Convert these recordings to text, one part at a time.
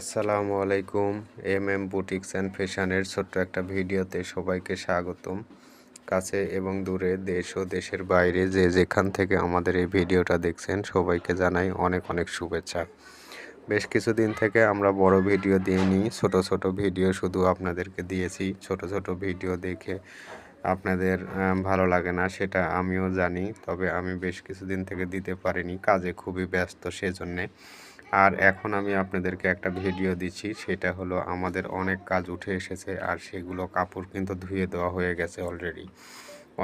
আসসালামু আলাইকুম M M boutiques and ফ্যাশনের ছোট্ট একটা ভিডিওতে সবাইকে স্বাগতম। কাছে এবং দূরে দেশ ও দেশের বাইরে যে যেখান থেকে আমাদের এই ভিডিওটা দেখছেন, সবাইকে জানাই অনেক অনেক শুভেচ্ছা। বেশ কিছুদিন থেকে আমরা বড় ভিডিও দিইনি ছোট ছোট ভিডিও শুধু আপনাদেরকে দিয়েছি। ছোট ছোট ভিডিও দেখে আপনাদের ভালো লাগে না সেটা আমিও জানি, তবে আমি বেশ কিছুদিন থেকে দিতে পারিনি, কাজে খুবই ব্যস্ত সেজন্যে। আর এখন আমি আপনাদেরকে একটা ভিডিও দিচ্ছি, সেটা হলো আমাদের অনেক কাজ উঠে এসেছে আর সেগুলো কাপড় কিন্তু ধুয়ে দেওয়া হয়ে গেছে অলরেডি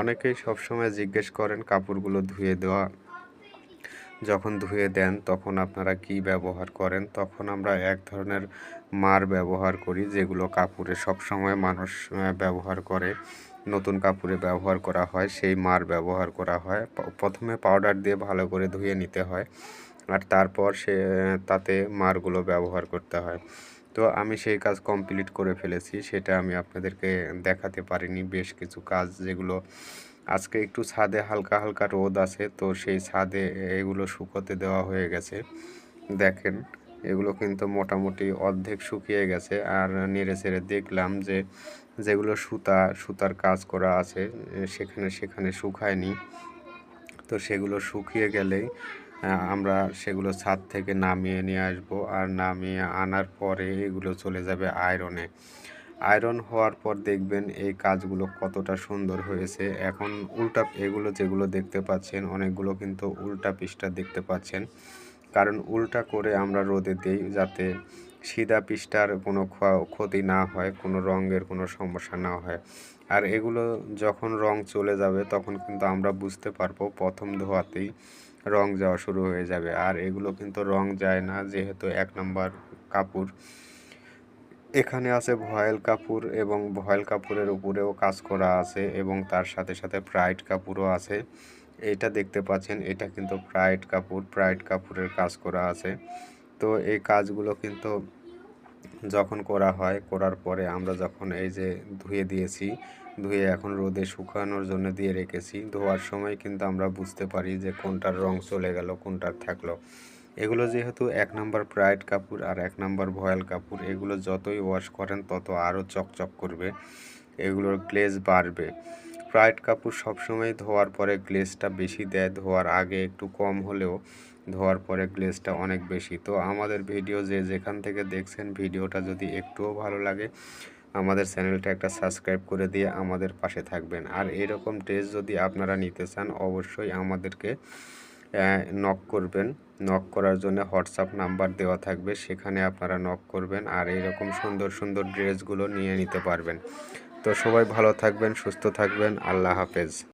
অনেকেই সবসময় জিজ্ঞেস করেন কাপড়গুলো ধুয়ে দেওয়া, যখন ধুয়ে দেন তখন আপনারা কি ব্যবহার করেন? তখন আমরা এক ধরনের মার ব্যবহার করি, যেগুলো কাপড়ে সবসময় মানুষ ব্যবহার করে, নতুন কাপড়ে ব্যবহার করা হয়, সেই মার ব্যবহার করা হয়। প্রথমে পাউডার দিয়ে ভালো করে ধুয়ে নিতে হয়। আর তারপর সে, তাতে মারগুলো ব্যবহার করতে হয়। তো আমি সেই কাজ কমপ্লিট করে ফেলেছি, সেটা আমি আপনাদেরকে দেখাতে পারিনি, বেশ কিছু কাজ যেগুলো আজকে একটু ছাদে হালকা হালকা রোদ আছে, তো সেই ছাদে এগুলো শুকোতে দেওয়া হয়ে গেছে। দেখেন, এগুলো কিন্তু মোটামুটি অর্ধেক শুকিয়ে গেছে, আর নেড়ে চেড়ে দেখলাম যে যেগুলো সুতা, সুতার কাজ করা আছে, সেখানে সেখানে শুকায়নি। তো সেগুলো শুকিয়ে গেলেই আমরা সেগুলো ছাদ থেকে নামিয়ে নিয়ে আসব। আর নামিয়ে আনার পরে এগুলো চলে যাবে আয়রনে। আয়রন হওয়ার পর দেখবেন এই কাজগুলো কতটা সুন্দর হয়েছে। এখন উল্টা এগুলো যেগুলো দেখতে পাচ্ছেন, অনেকগুলো কিন্তু উল্টা পৃষ্ঠা দেখতে পাচ্ছেন। কারণ উল্টা করে আমরা রোদে দিই যাতে সিধা পৃষ্ঠার কোনো ক্ষতি না হয়, কোনো রঙের কোনো সমস্যা না হয়। আর এগুলো যখন রং চলে যাবে তখন কিন্তু আমরা বুঝতে পারব প্রথম ধোয়াতেই রং যাওয়া শুরু হয়ে যাবে। আর এগুলো কিন্তু রং যায় না, যেহেতু এক নম্বর কাপড়। এখানে আছে ভয়েল কাপড় এবং ভয়েল কাপড়ের উপরেও কাজ করা আছে এবং তার সাথে সাথে প্রাইড কাপড়ও আছে। এটা দেখতে পাচ্ছেন, এটা কিন্তু প্রাইড কাপড় প্রাইড কাপড়ের কাজ করা আছে। তো এই কাজগুলো কিন্তু যখন করা হয়, করার পরে আমরা যখন এই যে ধুয়ে দিয়েছি, ধুয়ে এখন রোদে শুকানোর জন্য দিয়ে রেখেছি, ধোয়ার সময় কিন্তু আমরা বুঝতে পারি যে কোনটার রং চলে গেল, কোনটার থাকল। এগুলো যেহেতু এক নম্বর প্রাইড কাপড় আর এক নম্বর ভয়েল কাপড়, এগুলো যতই ওয়াশ করেন তত আরও চকচক করবে, এগুলোর গ্লেজ বাড়বে। প্রাইড কাপড় সবসময় ধোয়ার পরে গ্লেজটা বেশি দেয়, ধোয়ার আগে একটু কম হলেও ধোয়ার পরে গ্লেজটা অনেক বেশি। তো আমাদের ভিডিও যে যেখান থেকে দেখছেন, ভিডিওটা যদি একটুও ভালো লাগে, আমাদের চ্যানেলটা একটা সাবস্ক্রাইব করে দিয়ে আমাদের পাশে থাকবেন। আর এরকম ড্রেস যদি আপনারা নিতে চান, অবশ্যই আমাদেরকে নক করবেন। নক করার জন্য হোয়াটসঅ্যাপ নাম্বার দেওয়া থাকবে, সেখানে আপনারা নক করবেন আর এরকম সুন্দর সুন্দর ড্রেসগুলো নিয়ে নিতে পারবেন। তো সবাই ভালো থাকবেন, সুস্থ থাকবেন, আল্লাহ হাফেজ।